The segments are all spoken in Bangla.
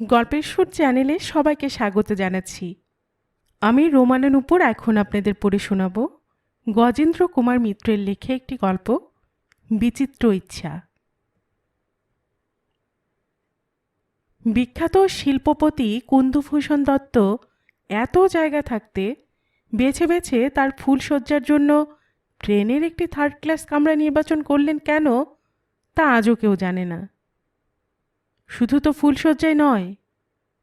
গল্পের সুর চ্যানেলে সবাইকে স্বাগত জানাচ্ছি। আমি রোমানের উপর এখন আপনাদের পড়ে শোনাব গজেন্দ্র কুমার মিত্রের লেখে একটি গল্প, বিচিত্র ইচ্ছা। বিখ্যাত শিল্পপতি কুন্দুভূষণ দত্ত এত জায়গা থাকতে বেছে বেছে তার ফুলশয্যার জন্য ট্রেনের একটি থার্ড ক্লাস কামরা নির্বাচন করলেন কেন তা আজও কেউ জানে না। শুধু তো ফুলশয্যায় নয়,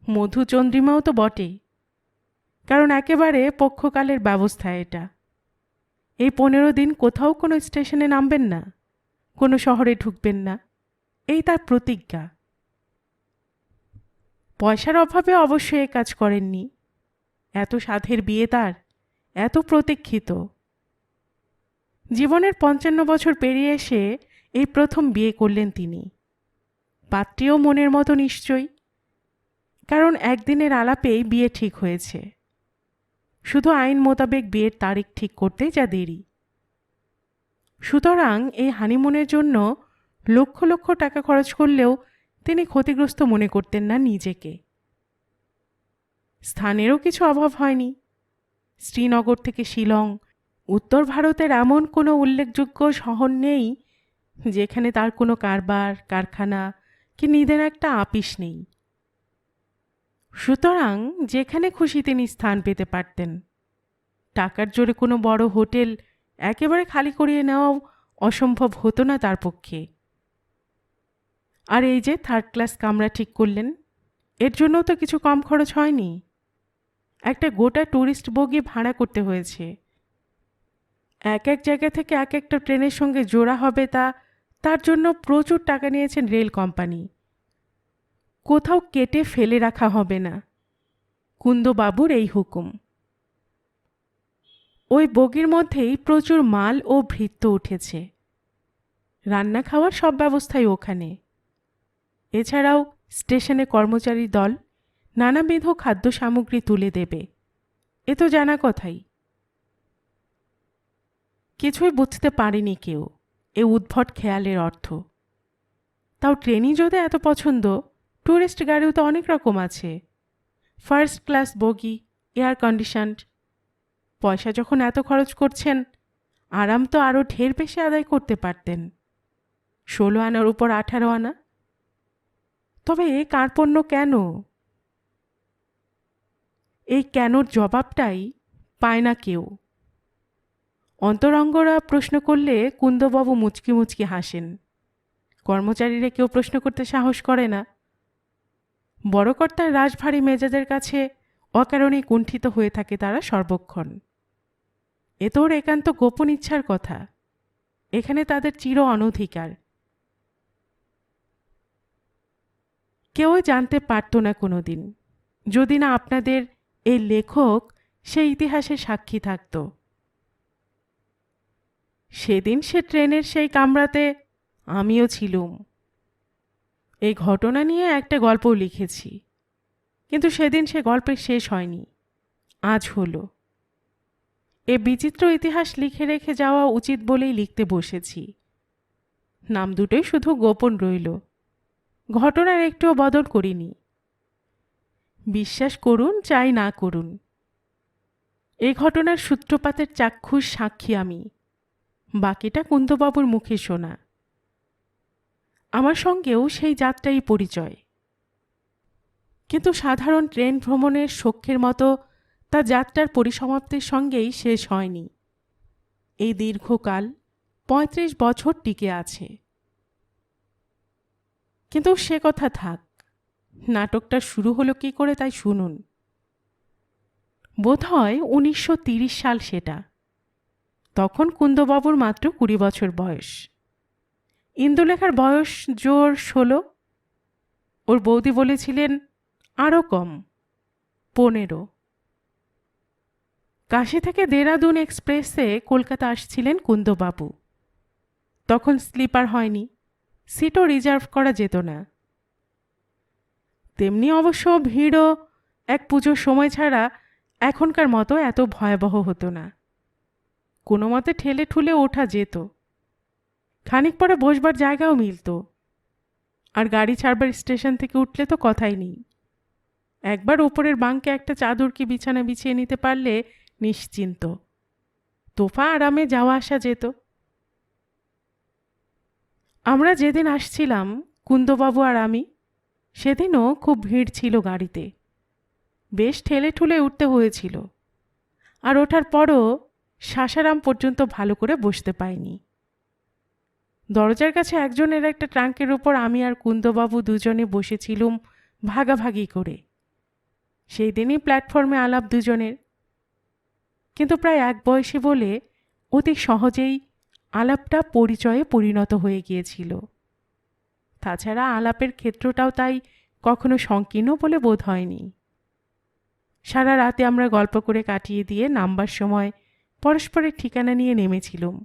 মধুচন্দ্রিমাও তো বটে কারণ একেবারে পক্ষকালের ব্যবস্থা এটা। এই পনেরো দিন কোথাও কোনো স্টেশনে নামবেন না, কোনো শহরে ঢুকবেন না, এই তার প্রতিজ্ঞা। পয়সার অভাবে অবশ্যই এ কাজ করেননি। এত সাধের বিয়ে তার, এত প্রতীক্ষিত। জীবনের পঞ্চান্ন বছর পেরিয়ে এসে এই প্রথম বিয়ে করলেন তিনি। পাত্রীও মনের মতো নিশ্চয়ই। কারণ একদিনের আলাপেই বিয়ে ঠিক হয়েছে। শুধু আইন মোতাবেক বিয়ের তারিখ ঠিক করতে যা দেরি। সুতরাং এই হানিমুনের জন্য লক্ষ লক্ষ টাকা খরচ করলেও তিনি ক্ষতিগ্রস্ত মনে করতেন না নিজেকে। স্থানেরও কিছু অভাব হয়নি। শ্রীনগর থেকে শিলং, উত্তর ভারতের এমন কোনো উল্লেখযোগ্য শহর নেই যেখানে তার কোনো কারবার, কারখানা কি নিদের একটা আপিস নেই। সুতরাং যেখানে খুশি তিনি স্থান পেতে পারতেন। টাকার জোরে কোনো বড় হোটেল একেবারে খালি করিয়ে নেওয়াও অসম্ভব হতো না তার পক্ষে। আর এই যে থার্ড ক্লাস কামরা ঠিক করলেন, এর জন্যও তো কিছু কম খরচ হয়নি। একটা গোটা ট্যুরিস্ট বগি ভাড়া করতে হয়েছে। এক এক জায়গা থেকে এক একটা ট্রেনের সঙ্গে জোড়া হবে তা তার জন্য প্রচুর টাকা নিয়েছেন রেল কোম্পানি। কোথাও কেটে ফেলে রাখা হবে না। কুন্দবাবুর এই হুকুম। ওই বগির মধ্যেই প্রচুর মাল ও ভৃত্য উঠেছে। রান্না খাওয়ার সব ব্যবস্থাই ওখানে। এছাড়াও স্টেশনে কর্মচারী দল নানাবিধ খাদ্য সামগ্রী তুলে দেবে। এ তো জানা কথাই। কিছুই বুঝতে পারেনি কেউ। এ উদ্ভট খেয়ালের অর্থ। তাও ট্রেনই যদি এত পছন্দ ট্যুরিস্ট গাড়িও তো অনেক রকম আছে। ফার্স্ট ক্লাস বগি, এয়ার কন্ডিশনড। পয়সা যখন এত খরচ করছেন, আরাম তো আরও ঢের বেশি আদায় করতে পারতেন। ষোলো আনার উপর আঠারো আনা। তবে এ কার্পণ্য কেন? এই কেনর জবাবটাই পায় না কেউ। অন্তরঙ্গরা প্রশ্ন করলে কুন্দবাবু মুচকি মুচকি হাসেন। কর্মচারীরা কেউ প্রশ্ন করতে সাহস করে না। বড়কর্তার রাজভারী মেজাজের কাছে অকারণে কুণ্ঠিত হয়ে থাকে তারা সর্বক্ষণ। এ তোর একান্ত গোপন ইচ্ছার কথা। এখানে তাদের চির অনধিকার। কেউই জানতে পারত না কোনো দিন যদি না আপনাদের এই লেখক সেই ইতিহাসের সাক্ষী থাকত। সেদিন সে ট্রেনের সেই কামরাতে আমিও ছিলুম। এই ঘটনা নিয়ে একটা গল্পও লিখেছি, কিন্তু সেদিন সে গল্পের শেষ হয়নি, আজ হলো। এ বিচিত্র ইতিহাস লিখে রেখে যাওয়া উচিত বলেই লিখতে বসেছি। নাম দুটোই শুধু গোপন রইল, ঘটনার একটুও বদল করিনি। বিশ্বাস করুন, চাই না করুন। এ ঘটনার সূত্রপাতের চাক্ষুষ সাক্ষী আমি। বাকিটা কুন্দবাবুর মুখে শোনা। আমার সঙ্গেও সেই যাত্রাই পরিচয়। কিন্তু সাধারণ ট্রেন ভ্রমণের সখ্যের মতো তা যাত্রার পরিসমাপ্তির সঙ্গেই শেষ হয়নি। এই দীর্ঘকাল পঁয়ত্রিশ বছর টিকে আছে। কিন্তু সে কথা থাক, নাটকটা শুরু হলো কি করে তাই শুনুন। বোধ হয় উনিশশো সাল সেটা। তখন কুন্দবাবুর মাত্র কুড়ি বছর বয়স। ইন্দুলেখার বয়স জোর ষোলো। ওর বৌদি বলেছিলেন আরও কম, পনেরো। কাশি থেকে দেরাদুন এক্সপ্রেসে কলকাতা আসছিলেন কুন্দবাবু। তখন স্লিপার হয়নি, সিটও রিজার্ভ করা যেত না। তেমনি অবশ্য ভিড়ও এক পুজোর সময় ছাড়া এখনকার মতো এত ভয়াবহ হতো না। কোনো মতে ঠেলে ঠুলে ওঠা যেত। খানিক পরে বসবার জায়গাও মিলত। আর গাড়ি ছাড়বার স্টেশন থেকে উঠলে তো কথাই নেই। একবার ওপরের বাঙ্কে একটা চাদর কি বিছানা বিছিয়ে নিতে পারলে নিশ্চিন্ত। তোফা আরামে যাওয়া আসা যেত। আমরা যেদিন আসছিলাম, কুন্দবাবু আর আমি, সেদিনও খুব ভিড় ছিল গাড়িতে। বেশ ঠেলে ঠুলে উঠতে হয়েছিল। আর ওঠার পরও শাসারাম পর্যন্ত ভালো করে বসতে পাইনি দরজার কাছে একজনের একটা ট্রাঙ্কের উপর আমি আর কুন্দবাবু দুজনে বসেছিলুম ভাগাভাগি করে। সেই দিনই প্ল্যাটফর্মে আলাপ দুজনের। কিন্তু প্রায় এক বয়সী বলে অতি সহজেই আলাপটা পরিচয়ে পরিণত হয়ে গিয়েছিল। তাছাড়া আলাপের ক্ষেত্রটাও তাই কখনো সংকীর্ণ বলে বোধ হয়নি। সারা রাতে আমরা গল্প করে কাটিয়ে দিয়ে নামবার সময় পরস্পরের ঠিকানা নিয়ে নেমেছিলুম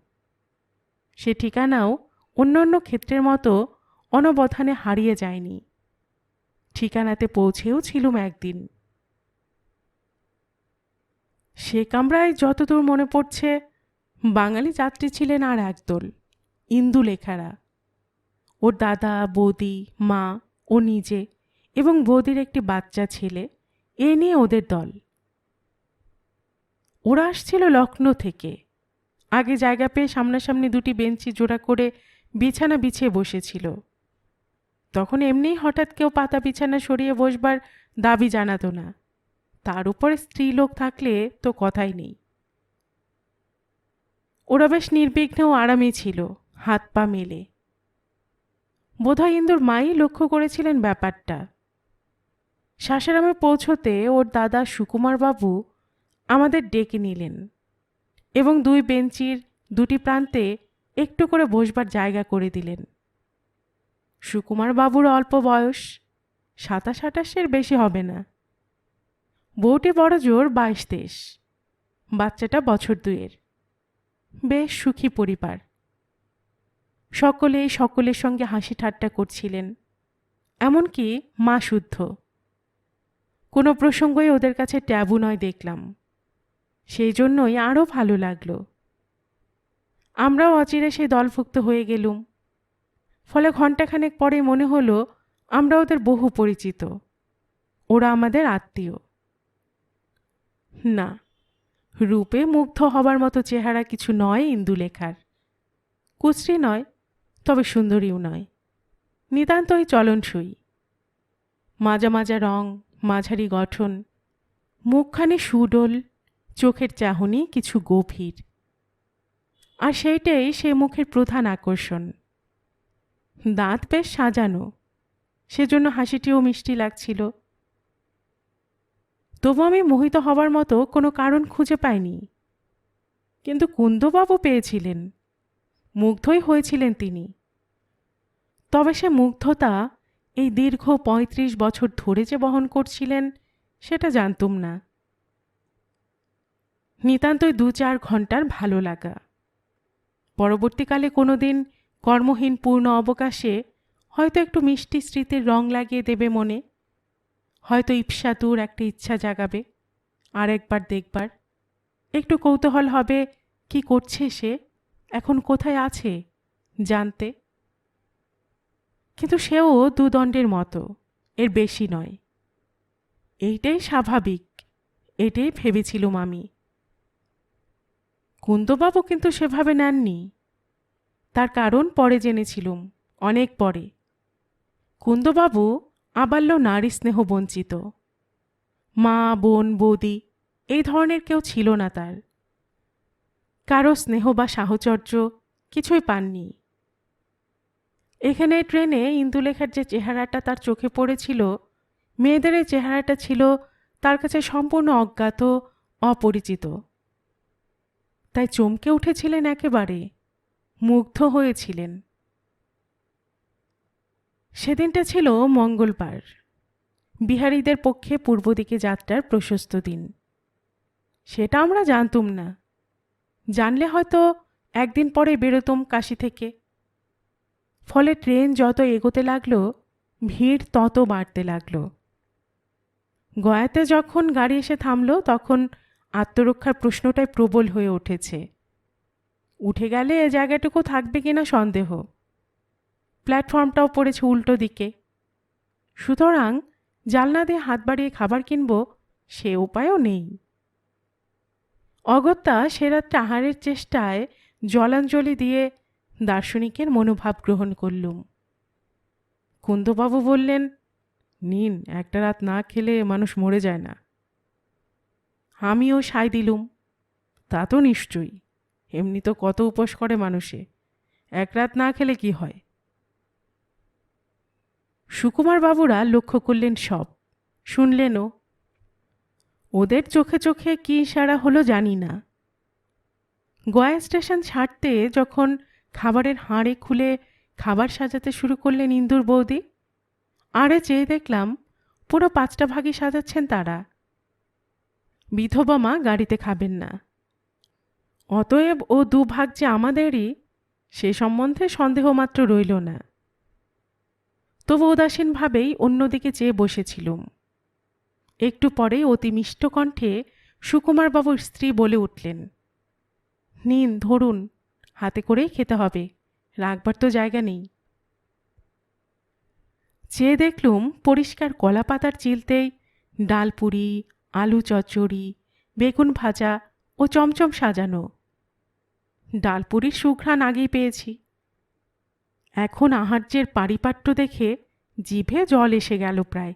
সে ঠিকানাও অন্যান্য ক্ষেত্রের মতো অনবধানে হারিয়ে যায়নি। ঠিকানাতে পৌঁছেও ছিলুম একদিন। সে কামরায় যতদূর মনে পড়ছে, বাঙালি যাত্রী ছিলেন আর একদল, ইন্দু লেখারা। ওর দাদা, বৌদি, মা ও নিজে এবং বৌদির একটি বাচ্চা ছেলে, এ নিয়ে ওদের দল। ওরা আসছিল লখনৌ থেকে। আগে জায়গা পেয়ে সামনাসামনি দুটি বেঞ্চি জোড়া করে বিছানা বিছিয়ে বসেছিল। তখন এমনিই হঠাৎ কেউ পাতা বিছানা সরিয়ে বসবার দাবি জানাতো না। তার উপরে স্ত্রী লোক থাকলে তো কথাই নেই। ওরা বেশ নির্বিঘ্ন ও আরামে ছিল, হাত পা মেলে। বোধহয় ইন্দুর মাই লক্ষ্য করেছিলেন ব্যাপারটা। শাসারামে পৌঁছতে ওর দাদা সুকুমার বাবু আমাদের ডেকে নিলেন এবং দুই বেঞ্চির দুটি প্রান্তে একটু করে বসবার জায়গা করে দিলেন। সুকুমার বাবুর অল্প বয়স সাতাশ আটাশের বেশি হবে না। বউটি বড় জোর বাইশ দেশ বাচ্চাটা বছর দুয়ের বেশ সুখী পরিবার। সকলেই সকলের সঙ্গে হাসি ঠাট্টা করছিলেন, এমনকি মা শুদ্ধ। কোনো প্রসঙ্গই ওদের কাছে ট্যাবু নয় দেখলাম। সেই জন্যই আরও ভালো লাগল। আমরাও অচিরে সেই দলভুক্ত হয়ে গেলুম। ফলে ঘণ্টাখানেক পরে মনে হলো, আমরা ওদের বহু পরিচিত। ওরা আমাদের আত্মীয়। না, রূপে মুগ্ধ হবার মতো চেহারা কিছু নয় ইন্দুলেখার। কুশ্রী নয়, তবে সুন্দরীও নয়। নিতান্তই চলনসই। মাজা মাজা রং, মাঝারি গঠন, মুখখানি সুডোল চোখের চাহনি কিছু গভীর। আর সেইটাই সে মুখের প্রধান আকর্ষণ। দাঁত বেশ সাজানো। সেজন্য হাসিটিও মিষ্টি লাগছিল। তবু আমি মোহিত হবার মতো কোনো কারণ খুঁজে পাইনি। কিন্তু কুন্দবাবু পেয়েছিলেন। মুগ্ধই হয়েছিলেন তিনি। তবে সে মুগ্ধতা এই দীর্ঘ পঁয়ত্রিশ বছর ধরে যে বহন করছিলেন, সেটা জানতুম না। নিতান্তই দু চার ঘণ্টার ভালো লাগা। পরবর্তীকালে কোনো দিন কর্মহীন পূর্ণ অবকাশে হয়তো একটু মিষ্টি স্মৃতির রং লাগিয়ে দেবে মনে। হয়তো ইপসাতুর একটা ইচ্ছা জাগাবে, আর একবার দেখবার। একটু কৌতূহল হবে, কি করছে সে? এখন কোথায় আছে? জানতে। কিন্তু সেও দুদণ্ডের মতো, এর বেশি নয়। এইটাই স্বাভাবিক, এটাই ভেবেছিলুম আমি। কুন্দবাবু কিন্তু সেভাবে নেননি। তার কারণ পরে জেনেছিলুম, অনেক পরে। কুন্দবাবু আবাল্য নারী স্নেহ বঞ্চিত। মা, বোন, বৌদি, এই ধরনের কেউ ছিল না তার। কারও স্নেহ বা সাহচর্য কিছুই পাননি। এখানে ট্রেনে ইন্দুলেখার যে চেহারাটা তার চোখে পড়েছিল, মেয়েদের এই চেহারাটা ছিল তার কাছে সম্পূর্ণ অজ্ঞাত, অপরিচিত। তাই চমকে উঠেছিলেন একেবারে, মুগ্ধ হয়েছিলেন। সেদিনটা ছিল মঙ্গলবার, বিহারীদের পক্ষে পূর্ব দিকে যাত্রার প্রশস্ত দিন। সেটা আমরা জানতুম না। জানলে হয়তো একদিন পরে বেরোতুম কাশি থেকে। ফলে ট্রেন যত এগোতে লাগল, ভিড় তত বাড়তে লাগল। গয়াতে যখন গাড়ি এসে থামলো, তখন আত্মরক্ষার প্রশ্নটাই প্রবল হয়ে উঠেছে। উঠে গেলে এ জায়গাটুকু থাকবে কিনা সন্দেহ। প্ল্যাটফর্মটাও পড়েছে উল্টো দিকে। সুতরাং জালনা দিয়ে হাত বাড়িয়ে খাবার কিনব সে উপায়ও নেই। অগত্যা সে রাত্রে আহারের চেষ্টায় জলাঞ্জলি দিয়ে দার্শনিকের মনোভাব গ্রহণ করলুম। কুন্দবাবু বললেন, নিন, একটা রাত না খেলে মানুষ মরে যায় না। আমিও সাই দিলুম। তা তো নিশ্চয়ই। এমনি তো কত উপোস করে মানুষে। এক রাত না খেলে কি হয়? সুকুমার বাবুরা লক্ষ্য করলেন সব। শুনলেনও ওদের চোখে চোখে কী ইশারা হলো জানি না। গয়া স্টেশন ছাড়তে যখন খাবারের হাঁড়ে খুলে খাবার সাজাতে শুরু করলেন ইন্দুর বৌদি, আরে চেয়ে দেখলাম পুরো পাঁচটা ভাগই সাজাচ্ছেন তারা। বিধবা মা গাড়িতে খাবেন না। অতএব ও দুভাগ যে আমাদেরই, সে সম্বন্ধে সন্দেহ মাত্র রইল না। তবু উদাসীনভাবেই অন্যদিকে চেয়ে বসেছিলুম। একটু পরেই অতি মিষ্ট কণ্ঠে সুকুমারবাবুর স্ত্রী বলে উঠলেন, নিন, ধরুন, হাতে করেই খেতে হবে, রাখবার তো জায়গা নেই। চেয়ে দেখলুম পরিষ্কার কলা পাতার চিলতেই ডাল পুরি আলু চচ্চড়ি, বেগুন ভাজা ও চমচম সাজানো। ডালপুরির সুঘ্রাণ আগেই পেয়েছি। এখন আহার্যের পারিপাট্য দেখে জিভে জল এসে গেল প্রায়।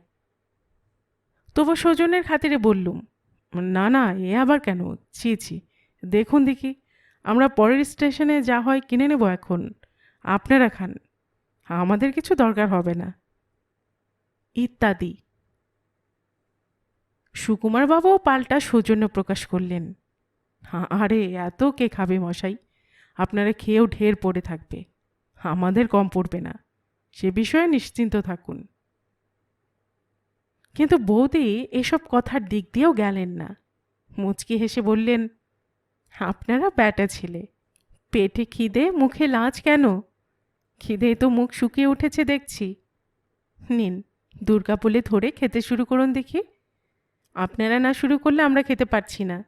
তবু সজনের খাতিরে বললুম, না না, এ আবার কেন? ছি ছি, দেখুন দেখি, আমরা পরের স্টেশনে যা হয় কিনে নেব এখন। আপনারা খান, আমাদের কিছু দরকার হবে না। ইত্যাদি। সুকুমারবাবুও পাল্টা সৌজন্য প্রকাশ করলেন। আরে, এত কে খাবে মশাই? আপনারা খেয়েও ঢের পড়ে থাকবে। আমাদের কম পড়বে না। সে বিষয়ে নিশ্চিন্ত থাকুন। কিন্তু বৌদি এসব কথার দিক দিয়েও গেলেন না। মুচকি হেসে বললেন, আপনারা ব্যাটা ছেলে, পেটে খিদে, মুখে লাজ কেন? খিদে তো মুখ শুকিয়ে উঠেছে দেখছি। নিন, দুর্গা বলে ধরে খেতে শুরু করুন দেখি। আপনারা না শুরু করলে আমরা খেতে পারছি না।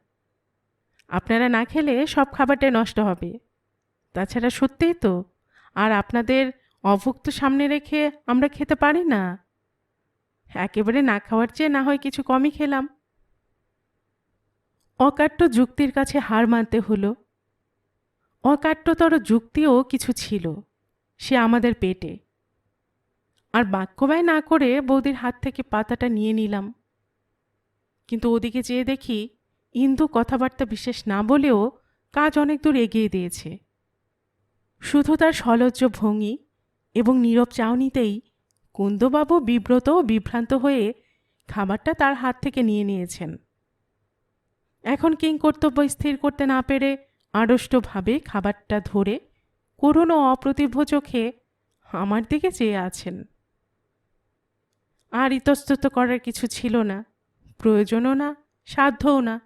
আপনারা না খেলে সব খাবারটাই নষ্ট হবে। তাছাড়া সত্যিই তো, আর আপনাদের অভুক্ত সামনে রেখে আমরা খেতে পারি না। একেবারে না খাওয়ার চেয়ে না হয় কিছু কমই খেলাম। অকাট্য যুক্তির কাছে হার মানতে হলো। অকাট্যতর যুক্তিও কিছু ছিল, সে আমাদের পেটে। আর বাক্য ব্যয় না করে বৌদির হাত থেকে পাতাটা নিয়ে নিলাম। কিন্তু ওদিকে চেয়ে দেখি ইন্দু কথাবার্তা বিশেষ না বলেও কাজ অনেক দূর এগিয়ে দিয়েছে। শুধু তার সলজ্জ ভঙ্গি এবং নীরব চাউনিতেই কুন্দবাবু বিব্রত ও বিভ্রান্ত হয়ে খাবারটা তার হাত থেকে নিয়ে নিয়েছেন। এখন কিং কর্তব্য স্থির করতে না পেরে আড়ষ্টভাবে খাবারটা ধরে করুণ ও অপ্রতিভ চোখে আমার দিকে চেয়ে আছেন। আর ইতস্তত করার কিছু ছিল না। প্রয়োজনও না, সাধ্যও না।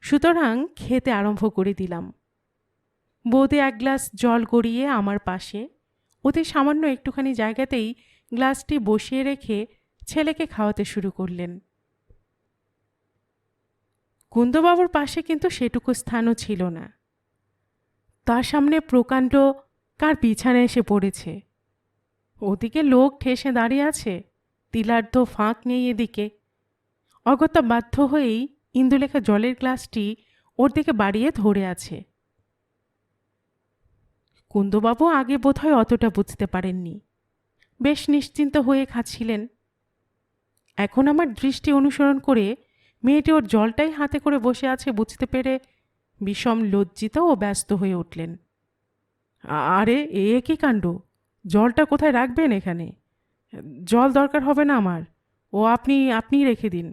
সুতরাং খেতে আরম্ভ করে দিলাম। বৌদি এক গ্লাস জল গড়িয়ে আমার পাশে, অতি সামান্য একটুখানি জায়গাতেই গ্লাসটি বসিয়ে রেখে ছেলেকে খাওয়াতে শুরু করলেন। কুন্দবাবুর পাশে কিন্তু সেটুকু স্থানও ছিল না। তার সামনে প্রকাণ্ড কার বিছানা এসে পড়েছে। ওদিকে লোক ঠেসে দাঁড়িয়ে আছে, তিলার্ধ ফাঁক নেই এদিকে। অগত্যা বাধ্য হয়েই ইন্দুলেখা জলের গ্লাসটি ওর দিকে বাড়িয়ে ধরে আছে। কুন্দবাবু আগে বোধহয় অতটা বুঝতে পারেননি। বেশ নিশ্চিন্ত হয়ে খাচ্ছিলেন। এখন আমার দৃষ্টি অনুসরণ করে মেয়েটি ওর জলটাই হাতে করে বসে আছে বুঝতে পেরে বিষম লজ্জিত ও ব্যস্ত হয়ে উঠলেন। আরে, এ কি কাণ্ড? জলটা কোথায় রাখবেন এখানে? জল দরকার হবে না আমার। ও আপনি, আপনিই রেখে দিন।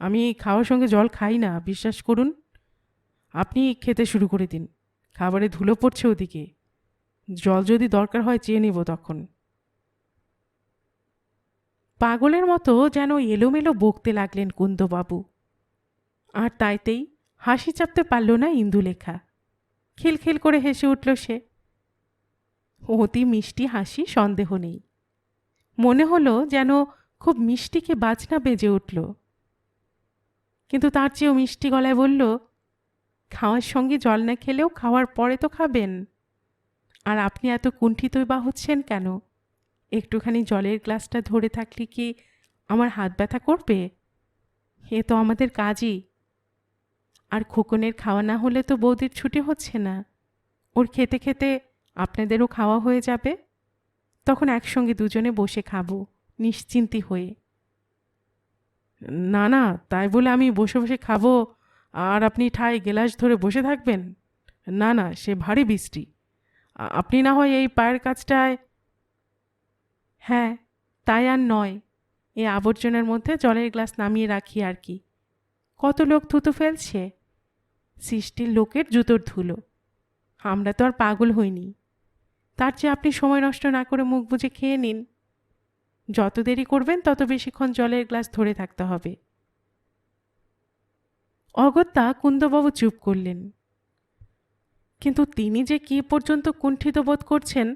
আমি খাওয়ার সঙ্গে জল খাই না, বিশ্বাস করুন। আপনি খেতে শুরু করে দিন। খাবারে ধুলো পড়ছে ওদিকে। জল যদি দরকার হয় চেয়ে নেব তখন। পাগলের মতো যেন এলোমেলো বকতে লাগলেন কুন্দবাবু। আর তাইতেই হাসি চাপতে পারল না ইন্দুলেখা। খিলখিল করে হেসে উঠল সে। অতি মিষ্টি হাসি, সন্দেহ নেই। মনে হলো যেন খুব মিষ্টিকে বাজনা বেজে উঠল। কিন্তু তার চেয়েও মিষ্টি গলায় বলল, খাওয়ার সঙ্গে জল না খেলেও খাওয়ার পরে তো খাবেন। আর আপনি এত কুণ্ঠিতই বা হচ্ছেন কেন? একটুখানি জলের গ্লাসটা ধরে থাকলে কি আমার হাত ব্যথা করবে? এ তো আমাদের কাজই। আর খোকনের খাওয়া না হলে তো বৌদির ছুটি হচ্ছে না। ওর খেতে খেতে আপনাদেরও খাওয়া হয়ে যাবে। তখন একসঙ্গে দুজনে বসে খাব, নিশ্চিন্তি হয়ে। না না, তাই বলে আমি বসে বসে খাব। আর আপনি ঠায় গেলাস ধরে বসে থাকবেন? না না, সে ভারী বৃষ্টি। আপনি না হয় এই পায়ের কাজটায় হ্যাঁ তাই আর নয়। এই আবর্জনার মধ্যে জলের গ্লাস নামিয়ে রাখি আর কি। কত লোক থুতু ফেলছে? সৃষ্টির লোকের জুতোর ধুলো। আমরা তো আর পাগল হইনি। তার চেয়ে আপনি সময় নষ্ট না করে মুখ বুজে খেয়ে নিন। যত দেরি করবেন, তত বেশিক্ষণ জলের গ্লাস ধরে থাকতে হবে। অগত্যা কুন্দবাবু চুপ করলেন। কিন্তু তিনি যে কি পর্যন্ত কুণ্ঠিত বোধ করছেন,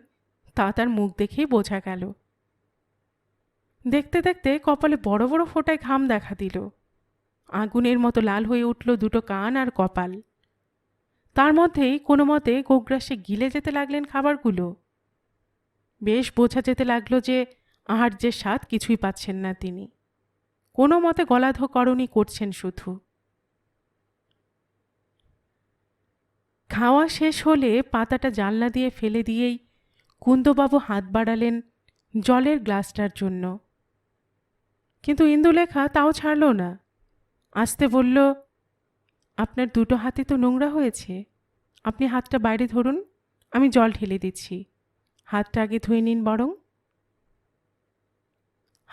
তা তার মুখ দেখেই বোঝা গেল। দেখতে দেখতে কপালে বড় বড় ফোঁটায় ঘাম দেখা দিল। আগুনের মতো লাল হয়ে উঠল দুটো কান আর কপাল। তার মধ্যেই কোনো মতে গোগ্রাসে গিলে যেতে লাগলেন খাবারগুলো। বেশ বোঝা যেতে লাগল যে আহার্যের স্বাদ কিছুই পাচ্ছেন না তিনি। কোনো মতে গলাধকরণই করছেন শুধু। খাওয়া শেষ হলে পাতাটা জানলা দিয়ে ফেলে দিয়েই কুন্দবাবু হাত বাড়ালেন জলের গ্লাসটার জন্য। কিন্তু ইন্দুলেখা তাও ছাড়ল না। আসতে বলল, আপনার দুটো হাতে তো নোংরা হয়েছে। আপনি হাতটা বাইরে ধরুন, আমি জল ঢেলে দিচ্ছি। হাতটা আগে ধুয়ে নিন বরং।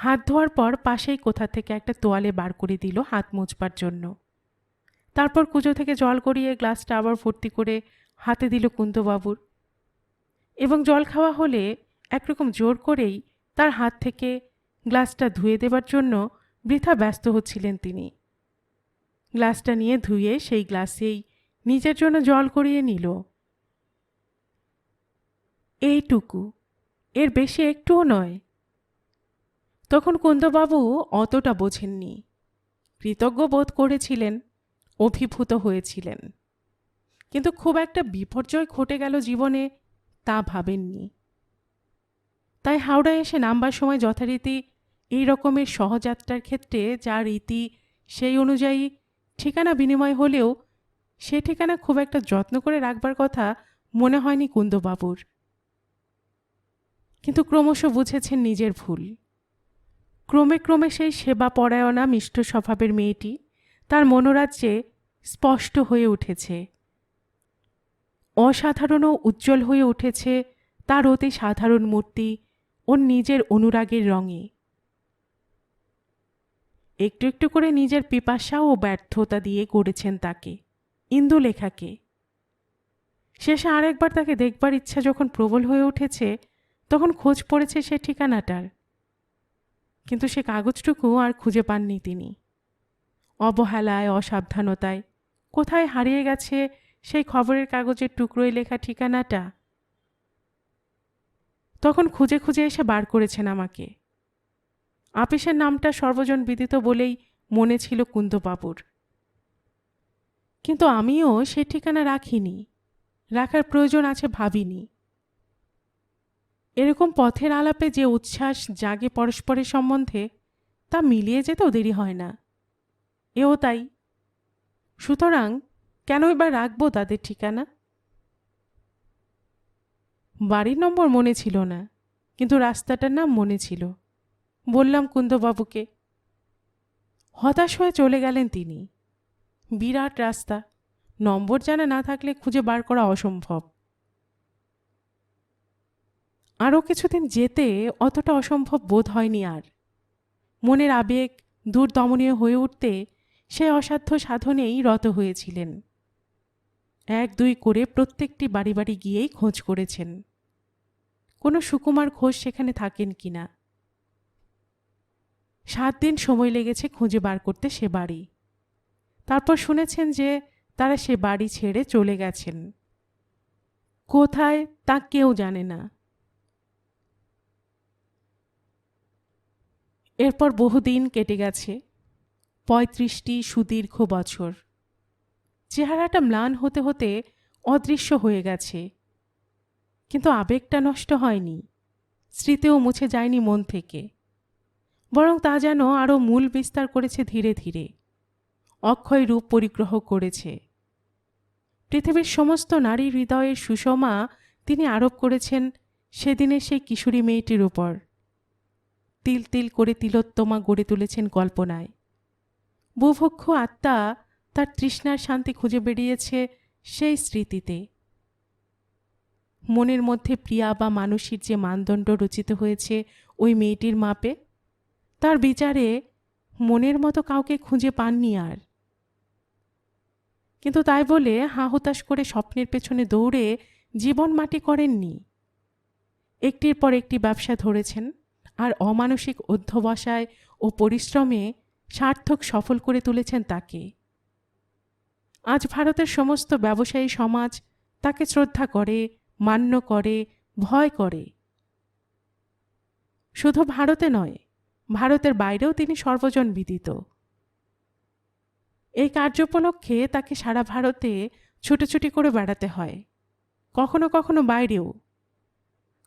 হাত ধোয়ার পর পাশেই কোথা থেকে একটা তোয়ালে বার করে দিল হাত মুছবার জন্য। তারপর কুজো থেকে জল গড়িয়ে গ্লাসটা আবার ভর্তি করে হাতে দিল কুন্দবাবুর এবং জল খাওয়া হলে একরকম জোর করেই তার হাত থেকে গ্লাসটা ধুয়ে দেবার জন্য বৃথা ব্যস্ত হচ্ছিলেন তিনি। গ্লাসটা নিয়ে ধুয়ে সেই গ্লাসেই নিজের জন্য জল করিয়ে নিল। এইটুকু। এর বেশি একটুও নয়। তখন কুন্দবাবু অতটা বোঝেননি। কৃতজ্ঞ বোধ করেছিলেন, অভিভূত হয়েছিলেন। কিন্তু খুব একটা বিপর্যয় ঘটে গেল জীবনে তা ভাবেননি। তাই হাওড়ায় এসে নামবার সময় যথারীতি এই রকমের সহযাত্রার ক্ষেত্রে যা রীতি, সেই অনুযায়ী ঠিকানা বিনিময় হলেও সে ঠিকানা খুব একটা যত্ন করে রাখবার কথা মনে হয়নি কুন্দবাবুর। কিন্তু ক্রমশ বুঝেছেন নিজের ভুল। ক্রমে ক্রমে সেই সেবা পরায়ণা মিষ্ট স্বভাবের মেয়েটি তার মনোরাজ্যে স্পষ্ট হয়ে উঠেছে। অসাধারণ উজ্জ্বল হয়ে উঠেছে তার অতি সাধারণ মূর্তি ওর নিজের অনুরাগের রঙে। একটু একটু করে নিজের পিপাসা ও ব্যর্থতা দিয়ে গড়েছেন তাকে ইন্দুলেখাকে শেষে আরেকবার তাকে দেখবার ইচ্ছা যখন প্রবল হয়ে উঠেছে, তখন খোঁজ পড়েছে সে ঠিকানাটার। কিন্তু সে কাগজটুকু আর খুঁজে পাননি তিনি। অবহেলায়, অসাবধানতায়, কোথায় হারিয়ে গেছে সেই খবরের কাগজের টুকরোয় লেখা ঠিকানাটা? তখন খুঁজে খুঁজে এসে বার করেছেন আমাকে। আপিসের নামটা সর্বজন বিদিত বলেই মনে ছিল কুন্দবাবুর। কিন্তু আমিও সে ঠিকানা রাখিনি। রাখার প্রয়োজন আছে ভাবিনি। এরকম পথের আলাপে যে উচ্ছ্বাস জাগে পরস্পরের সম্বন্ধে, তা মিলিয়ে যেতেও দেরি হয় না। এও তাই। সুতরাং কেন এবার রাখব তাদের ঠিকানা? বাড়ির নম্বর মনে ছিল না, কিন্তু রাস্তাটার নাম মনে ছিল। বললাম কুন্দবাবুকে। হতাশ হয়ে চলে গেলেন তিনি। বিরাট রাস্তা। নম্বর জানা না থাকলে খুঁজে বার করা অসম্ভব। আরও কিছুদিন যেতে অতটা অসম্ভব বোধ হয়নি আর। মনের আবেগ দূর দমনীয় হয়ে উঠতে সে অসাধ্য সাধনেই রত হয়েছিলেন। এক দুই করে প্রত্যেকটি বাড়ি বাড়ি গিয়েই খোঁজ করেছেন। কোনো সুকুমার ঘোষ সেখানে থাকেন কিনা সাত দিন সময় লেগেছে খুঁজে বার করতে সে বাড়ি। তারপর শুনেছেন যে তারা সে বাড়ি ছেড়ে চলে গেছেন। কোথায় তা কেউ জানে না। এরপর বহুদিন কেটে গেছে। পঁয়ত্রিশটি সুদীর্ঘ বছর। চেহারাটা ম্লান হতে হতে অদৃশ্য হয়ে গেছে। কিন্তু আবেগটা নষ্ট হয়নি। স্মৃতিও মুছে যায়নি মন থেকে। বরং তা যেন আরও মূল বিস্তার করেছে ধীরে ধীরে। অক্ষয় রূপ পরিগ্রহ করেছে। পৃথিবীর সমস্ত নারী হৃদয়ের সুষমা তিনি আরোপ করেছেন, সেদিনের সেই কিশোরী মেয়েটির উপর। তিল তিল করে তিলোত্তমা গড়ে তুলেছেন কল্পনায়। বুভক্ষ আত্মা তার তৃষ্ণার শান্তি খুঁজে বেরিয়েছে সেই স্মৃতিতে। মনের মধ্যে প্রিয়া বা মানুষের যে মানদণ্ড রচিত হয়েছে ওই মেয়েটির মাপে, তার বিচারে মনের মতো কাউকে খুঁজে পাননি আর। কিন্তু তাই বলে হা হুতাশ করে স্বপ্নের পেছনে দৌড়ে জীবন মাটি করেননি। একটির পর একটি ব্যবসা ধরেছেন আর অমানসিক অধ্যবসায় ও পরিশ্রমে সার্থক সফল করে তুলেছেন তাকে। আজ ভারতের সমস্ত ব্যবসায়ী সমাজ তাকে শ্রদ্ধা করে, মান্য করে, ভয় করে। শুধু ভারতে নয়, ভারতের বাইরেও তিনি সর্বজন বিদিত। এই কার্যোপলক্ষে তাকে সারা ভারতে ছুটোছুটি করে বেড়াতে হয়। কখনো কখনো বাইরেও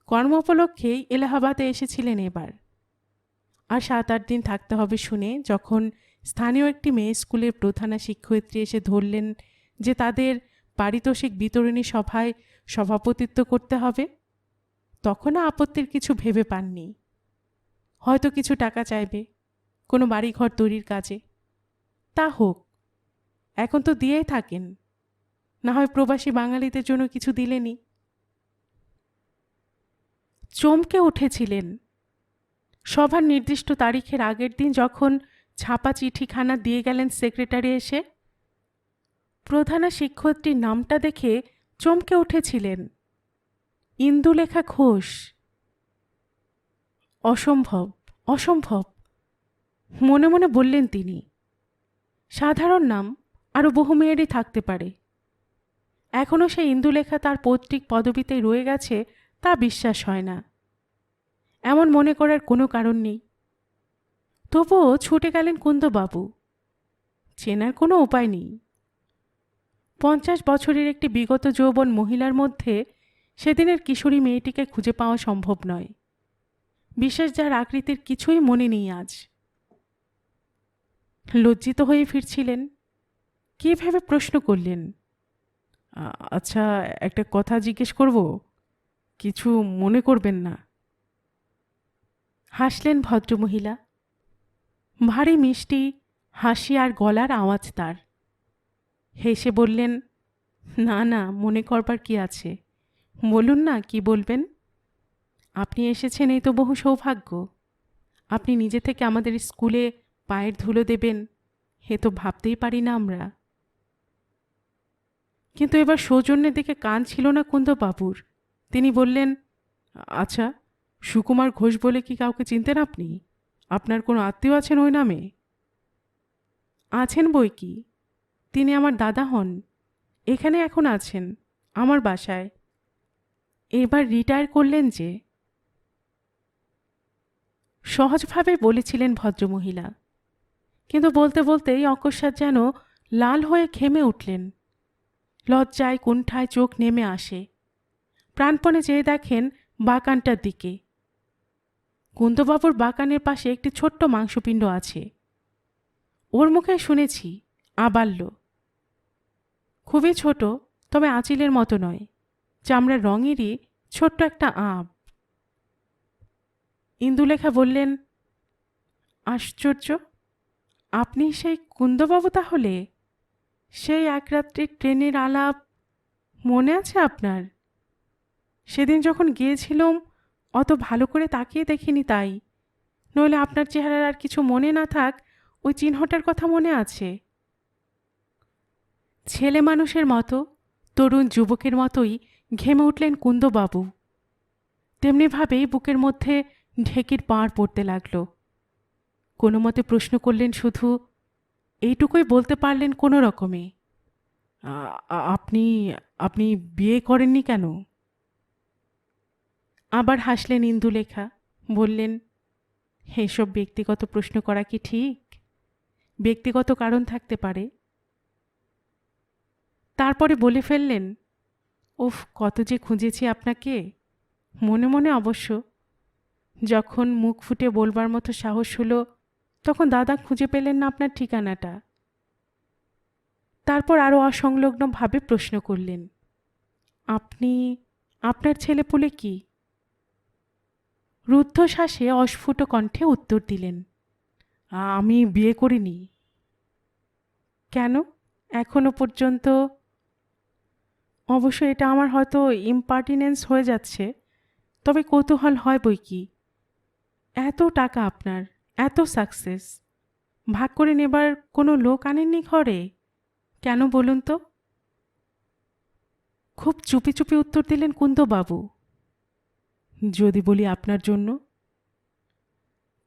কর্ম উপলক্ষেই এলাহাবাদে এসেছিলেন এবার। আর সাত আট দিন থাকতে হবে শুনে যখন স্থানীয় একটি মেয়ে স্কুলের প্রধানা শিক্ষয়িত্রী এসে ধরলেন যে তাদের পারিতোষিক বিতরণী সভায় সভাপতিত্ব করতে হবে, তখনও আপত্তির কিছু ভেবে পাননি। হয়তো কিছু টাকা চাইবে, কোনো বাড়িঘর তৈরির কাজে। তা হোক, এখন তো দিয়েই থাকেন। না হয় প্রবাসী বাঙালিদের জন্য কিছু দিলেনি চমকে উঠেছিলেন। সভার নির্দিষ্ট তারিখের আগের দিন যখন ছাপা চিঠিখানা দিয়ে গেলেন সেক্রেটারি এসে, প্রধানা শিক্ষয়িত্রীর নামটা দেখে চমকে উঠেছিলেন। ইন্দুলেখা ঘোষ। অসম্ভব অসম্ভব, মনে মনে বললেন তিনি। সাধারণ নাম আরও বহু মেয়েরই থাকতে পারে। এখনও সেই ইন্দুলেখা তার পৈতৃক পদবিতেই রয়ে গেছে তা বিশ্বাস হয় না। এমন মনে করার কোনো কারণ নেই। তবুও ছুটে গেলেন কুন্দবাবু। চেনার কোনো উপায় নেই। পঞ্চাশ বছরের একটি বিগত যৌবন মহিলার মধ্যে সেদিনের কিশোরী মেয়েটিকে খুঁজে পাওয়া সম্ভব নয়। বিশেষ যার আকৃতির কিছুই মনে নেই আজ। লজ্জিত হয়ে ফিরছিলেন। কী ভেবে প্রশ্ন করলেন? আচ্ছা একটা কথা জিজ্ঞেস করব? কিছু মনে করবেন না। হাসলেন ভদ্রমহিলা। ভারী মিষ্টি, হাসি আর গলার আওয়াজ তার। হেসে বললেন, না না, মনে করবার কি আছে? বলুন না, কি বলবেন? আপনি এসেছেন, এই তো বহু সৌভাগ্য। আপনি নিজে থেকে আমাদের স্কুলে পায়ের ধুলো দেবেন হে তো ভাবতেই পারি না আমরা। কিন্তু এবার সৌজন্যের দিকে কান ছিল না কুন্দবাবুর। তিনি বললেন আচ্ছা সুকুমার ঘোষ বলে কি কাউকে চিনতেন আপনি? আপনার কোনো আত্মীয় আছেন ওই নামে? আছেন বই কি? তিনি আমার দাদা হন, এখানে এখন আছেন, আমার বাসায়। এবার রিটায়ার করলেন যে? সহজভাবে বলেছিলেন ভদ্রমহিলা। কিন্তু বলতে বলতেই অকস্মাৎ যেন লাল হয়ে ঘেমে উঠলেন। লজ্জায় কুণ্ঠায় চোখ নেমে আসে। প্রাণপণে চেয়ে দেখেন বাগানটার দিকে। কুন্দবাবুর বাগানের পাশে একটি ছোট্ট মাংসপিণ্ড আছে। ওর মুখে শুনেছি, আবাল্য। খুবই ছোট, তবে আঁচিলের মতো নয়। চামড়ার রঙেরই ছোট্ট একটা আব। ইন্দুলেখা বললেন, আশ্চর্য! আপনি সেই কুন্দবাবু তাহলে? সেই এক রাত্রির ট্রেনের আলাপ মনে আছে আপনার? সেদিন যখন গিয়েছিলাম, অত ভালো করে তাকিয়ে দেখিনি তাই। নইলে আপনার চেহারার আর কিছু মনে না থাক, ওই চিহ্নটার কথা মনে আছে। ছেলে মানুষের মতো, তরুণ যুবকের মতোই ঘেমে উঠলেন কুন্দবাবু। তেমনিভাবেই বুকের মধ্যে ঢেকির পাড় পড়তে লাগল। কোনো মতে প্রশ্ন করলেন শুধু, এইটুকুই বলতে পারলেন কোনো রকমে। "আ- আ- আপনি আপনি বিয়ে করেননি কেন? আবার হাসলেন ইন্দুলেখা। বললেন, এসব ব্যক্তিগত প্রশ্ন করা কি ঠিক? ব্যক্তিগত কারণ থাকতে পারে। তারপরে বলে ফেললেন উফ কত যে খুঁজেছি আপনাকে। মনে মনে অবশ্য, যখন মুখ ফুটে বলবার মতো সাহস হলো, তখন দাদা খুঁজে পেলেন না আপনার ঠিকানাটা। তারপর আরও অসংলগ্নভাবে প্রশ্ন করলেন, আপনি, আপনার ছেলে পুলে কি? রুদ্ধশ্বাসে অস্ফুট কণ্ঠে উত্তর দিলেন, আমি বিয়ে করিনি। কেন? এখনও পর্যন্ত অবশ্য এটা আমার হয়তো ইম্পার্টিনেন্স হয়ে যাচ্ছে। তবে কৌতূহল হয় বই কি? এত টাকা আপনার, এত সাকসেস ভাগ করে নেবার কোনো লোক আনেননি ঘরে? কেন বলুন তো? খুব চুপি চুপি উত্তর দিলেন কুন্দবাবু। যদি বলি আপনার জন্য।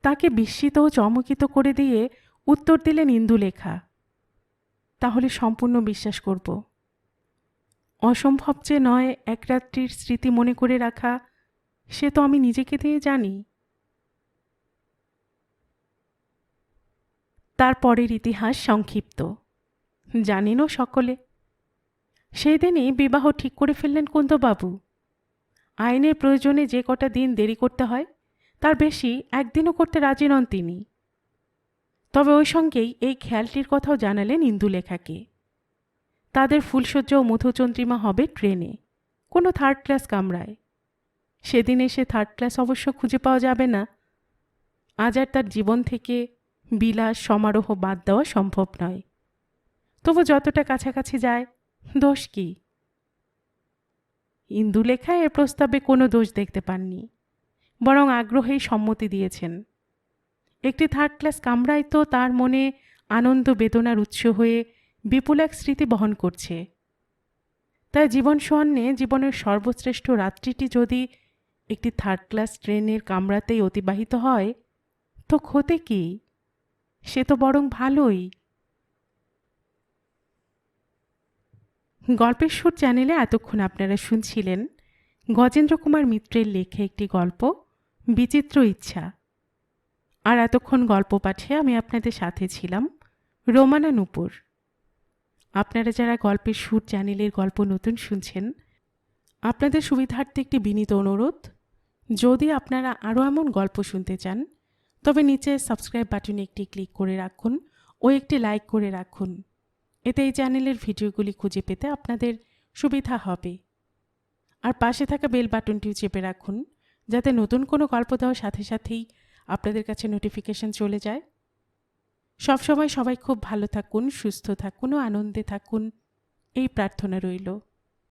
তাকে বিস্মিত ও চমকিত করে দিয়ে উত্তর দিলেন ইন্দুলেখা, তাহলে সম্পূর্ণ বিশ্বাস করব। অসম্ভব যে নয় এক রাত্রির স্মৃতি মনে করে রাখা, সে তো আমি নিজেকে দিয়ে জানি। তারপরের ইতিহাস সংক্ষিপ্ত। জানিনও সকলে। সেই দিনই বিবাহ ঠিক করে ফেললেন কুন্দবাবু আইনের প্রয়োজনে যে কটা দিন দেরি করতে হয়, তার বেশি একদিনও করতে রাজি নন তিনি। তবে ওই সঙ্গেই এই খেয়ালটির কথাও জানালেন ইন্দুলেখাকে। তাদের ফুলসজ্জা ও মধুচন্দ্রিমা হবে ট্রেনে, কোনো থার্ড ক্লাস কামরায়। সেদিন এসে থার্ড ক্লাস অবশ্য খুঁজে পাওয়া যাবে না। আজ আর তার জীবন থেকে বিলাস, সমারোহ বাদ দেওয়া সম্ভব নয়। তবু যতটা কাছাকাছি যায়, দোষ কি? ইন্দুলেখা এর প্রস্তাবে কোনো দোষ দেখতে পাননি, বরং আগ্রহেই সম্মতি দিয়েছেন। একটি থার্ড ক্লাস কামরায় তো তার মনে আনন্দ বেদনার উৎস হয়ে বিপুল এক স্মৃতি বহন করছে। তাই জীবন সোয়ান্নে জীবনের সর্বশ্রেষ্ঠ রাত্রিটি যদি একটি থার্ড ক্লাস ট্রেনের কামরাতেই অতিবাহিত হয়, তো ক্ষতি কি? সে তো বরং ভালোই। গল্পের সুর চ্যানেলে এতক্ষণ আপনারা শুনছিলেন গজেন্দ্র কুমার মিত্রের লেখে একটি গল্প, বিচিত্র ইচ্ছা। আর এতক্ষণ গল্প পাঠে আমি আপনাদের সাথে ছিলাম রোমানা নুপুর। আপনারা যারা গল্পের সুর চ্যানেলের গল্প নতুন শুনছেন, আপনাদের সুবিধার্থে একটি বিনীত অনুরোধ, যদি আপনারা আরও এমন গল্প শুনতে চান, তবে নিচে সাবস্ক্রাইব বাটনে একটি ক্লিক করে রাখুন ও একটি লাইক করে রাখুন। এতে এই চ্যানেলের ভিডিওগুলি খুঁজে পেতে আপনাদের সুবিধা হবে। আর পাশে থাকা বেল বাটনটিও চেপে রাখুন, যাতে নতুন কোনো গল্প দেওয়ার সাথে সাথেই আপনাদের কাছে নোটিফিকেশন চলে যায়। সবসময় সবাই খুব ভালো থাকুন, সুস্থ থাকুন ও আনন্দে থাকুন। এই প্রার্থনা রইল।